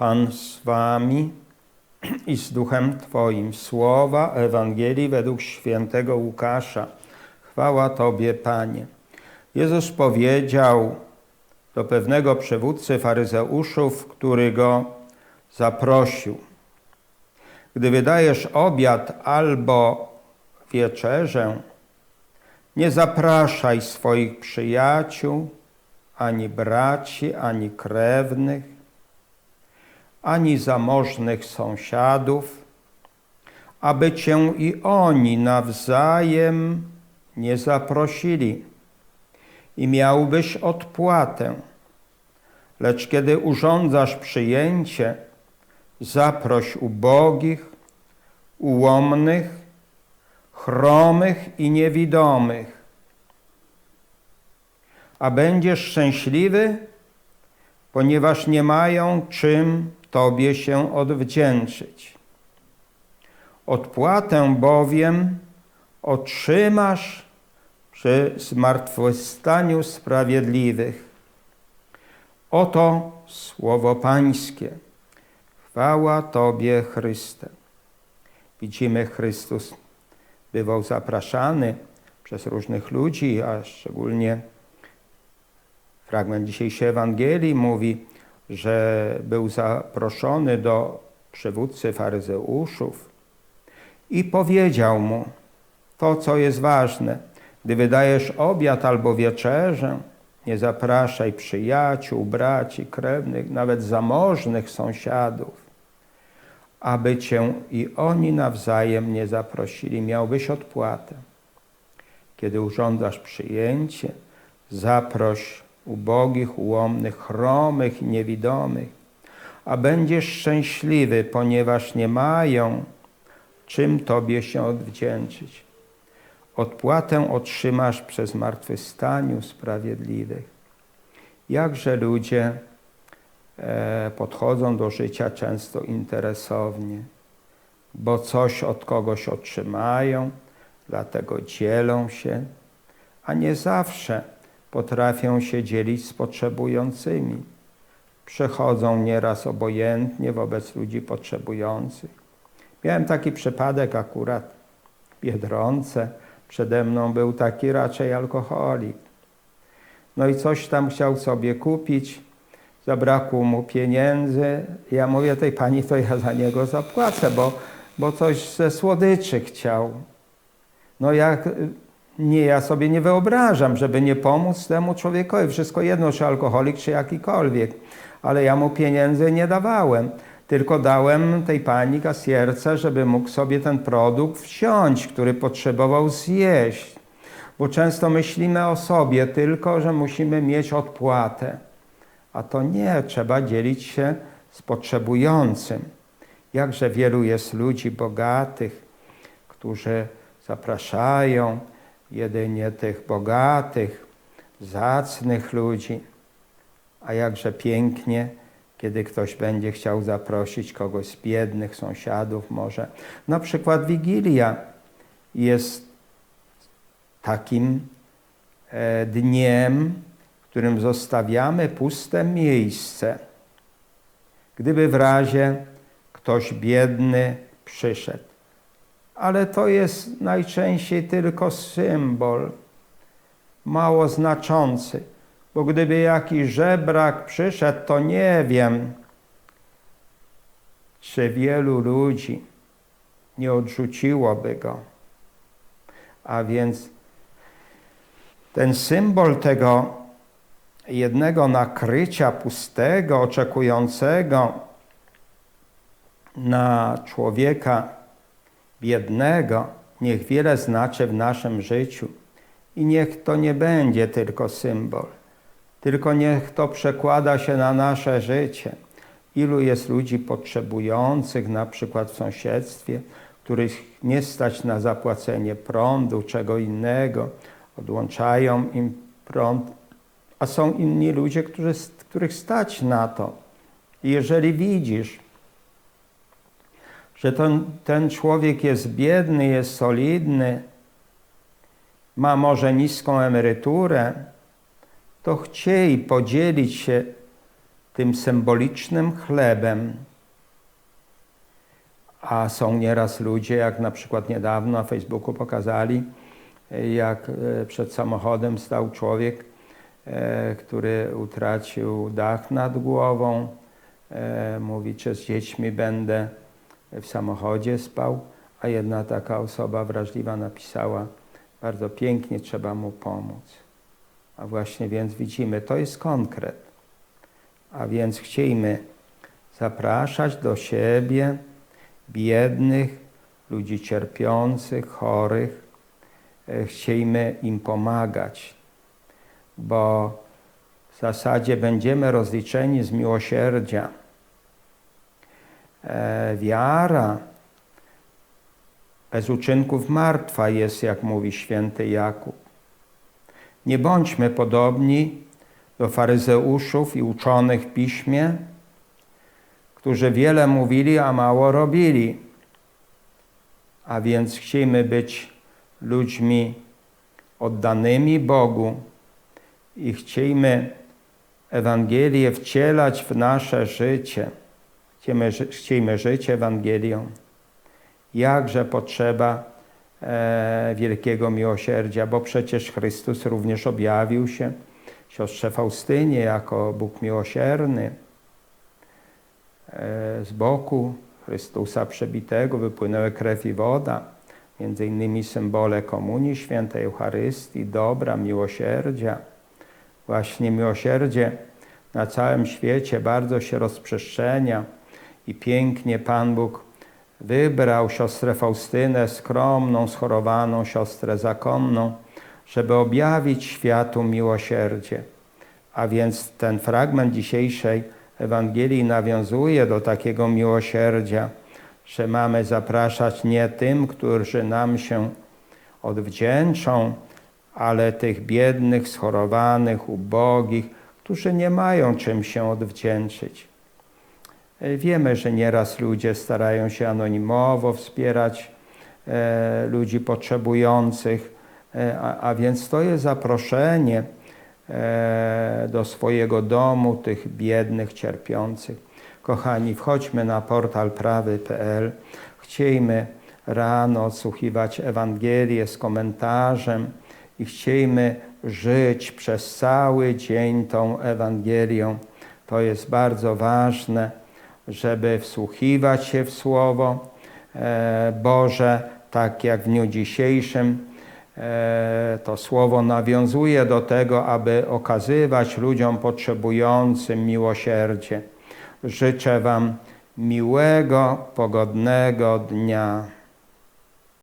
Pan z wami i z duchem Twoim. Słowa Ewangelii według świętego Łukasza. Chwała Tobie, Panie. Jezus powiedział do pewnego przywódcy faryzeuszów, który go zaprosił. Gdy wydajesz obiad albo wieczerzę, nie zapraszaj swoich przyjaciół, ani braci, ani krewnych, ani zamożnych sąsiadów, aby cię i oni nawzajem nie zaprosili i miałbyś odpłatę. Lecz kiedy urządzasz przyjęcie, zaproś ubogich, ułomnych, chromych i niewidomych, a będziesz szczęśliwy, ponieważ nie mają czym Tobie się odwdzięczyć. Odpłatę bowiem otrzymasz przy zmartwychwstaniu sprawiedliwych. Oto słowo Pańskie. Chwała Tobie, Chryste. Widzimy, Chrystus bywał zapraszany przez różnych ludzi, a szczególnie fragment dzisiejszej Ewangelii mówi, że był zaproszony do przywódcy faryzeuszów i powiedział mu to, co jest ważne. Gdy wydajesz obiad albo wieczerzę, nie zapraszaj przyjaciół, braci, krewnych, nawet zamożnych sąsiadów, aby cię i oni nawzajem nie zaprosili. Miałbyś odpłatę. Kiedy urządzasz przyjęcie, zaproś ubogich, ułomnych, chromych niewidomych, a będziesz szczęśliwy, ponieważ nie mają czym Tobie się odwdzięczyć. Odpłatę otrzymasz przez martwychwstaniu sprawiedliwych. Jakże ludzie e, podchodzą do życia często interesownie, bo coś od kogoś otrzymają, dlatego dzielą się, a nie zawsze potrafią się dzielić z potrzebującymi. Przechodzą nieraz obojętnie wobec ludzi potrzebujących. Miałem taki przypadek akurat w Biedronce. Przede mną był taki raczej alkoholik. No i coś tam chciał sobie kupić, zabrakło mu pieniędzy. Ja mówię tej pani, to ja za niego zapłacę, bo, bo coś ze słodyczy chciał. No jak nie, ja sobie nie wyobrażam, żeby nie pomóc temu człowiekowi. Wszystko jedno, czy alkoholik, czy jakikolwiek. Ale ja mu pieniędzy nie dawałem. Tylko dałem tej pani kasjerce, żeby mógł sobie ten produkt wziąć, który potrzebował zjeść. Bo często myślimy o sobie tylko, że musimy mieć odpłatę. A to nie, trzeba dzielić się z potrzebującym. Jakże wielu jest ludzi bogatych, którzy zapraszają, jedynie tych bogatych, zacnych ludzi. A jakże pięknie, kiedy ktoś będzie chciał zaprosić kogoś z biednych sąsiadów, może. Na przykład Wigilia jest takim e, dniem, w którym zostawiamy puste miejsce. Gdyby w razie ktoś biedny przyszedł ale to jest najczęściej tylko symbol, mało znaczący. Bo gdyby jakiś żebrak przyszedł, to nie wiem, czy wielu ludzi nie odrzuciłoby go. A więc ten symbol tego jednego nakrycia pustego, oczekującego na człowieka biednego niech wiele znaczy w naszym życiu. I niech to nie będzie tylko symbol, tylko niech to przekłada się na nasze życie. Ilu jest ludzi potrzebujących, na przykład w sąsiedztwie, których nie stać na zapłacenie prądu, czego innego, odłączają im prąd, a są inni ludzie, którzy, których stać na to. I jeżeli widzisz, że ten, ten człowiek jest biedny, jest solidny, ma może niską emeryturę, to chciej podzielić się tym symbolicznym chlebem. A są nieraz ludzie, jak na przykład niedawno na Facebooku pokazali, jak e, przed samochodem stał człowiek, e, który utracił dach nad głową. E, mówi, czy z dziećmi będę w samochodzie spał, a jedna taka osoba wrażliwa napisała, bardzo pięknie trzeba mu pomóc. A właśnie więc widzimy, to jest konkret. A więc chciejmy zapraszać do siebie biednych, ludzi cierpiących, chorych. E, Chciejmy im pomagać, bo w zasadzie będziemy rozliczeni z miłosierdzia. E, Wiara bez uczynków martwa jest, jak mówi święty Jakub. Nie bądźmy podobni do faryzeuszów i uczonych w piśmie, którzy wiele mówili, a mało robili. A więc chcielibyśmy być ludźmi oddanymi Bogu i chcielibyśmy Ewangelię wcielać w nasze życie. Ży- chcielibyśmy żyć Ewangelią. Jakże potrzeba e, wielkiego miłosierdzia, bo przecież Chrystus również objawił się siostrze Faustynie jako Bóg miłosierny. E, z boku Chrystusa przebitego wypłynęły krew i woda, między innymi symbole Komunii Świętej, Eucharystii, dobra, miłosierdzia. Właśnie miłosierdzie na całym świecie bardzo się rozprzestrzenia i pięknie Pan Bóg wybrał siostrę Faustynę, skromną, schorowaną siostrę zakonną, żeby objawić światu miłosierdzie. A więc ten fragment dzisiejszej Ewangelii nawiązuje do takiego miłosierdzia, że mamy zapraszać nie tym, którzy nam się odwdzięczą, ale tych biednych, schorowanych, ubogich, którzy nie mają czym się odwdzięczyć. Wiemy, że nieraz ludzie starają się anonimowo wspierać e, ludzi potrzebujących, e, a, a więc to jest zaproszenie e, do swojego domu tych biednych, cierpiących. Kochani, wchodźmy na portal prawy.pl. Chciejmy rano odsłuchiwać Ewangelię z komentarzem i chciejmy żyć przez cały dzień tą Ewangelią. To jest bardzo ważne, żeby wsłuchiwać się w Słowo e, Boże, tak jak w dniu dzisiejszym. E, To Słowo nawiązuje do tego, aby okazywać ludziom potrzebującym miłosierdzie. Życzę Wam miłego, pogodnego dnia.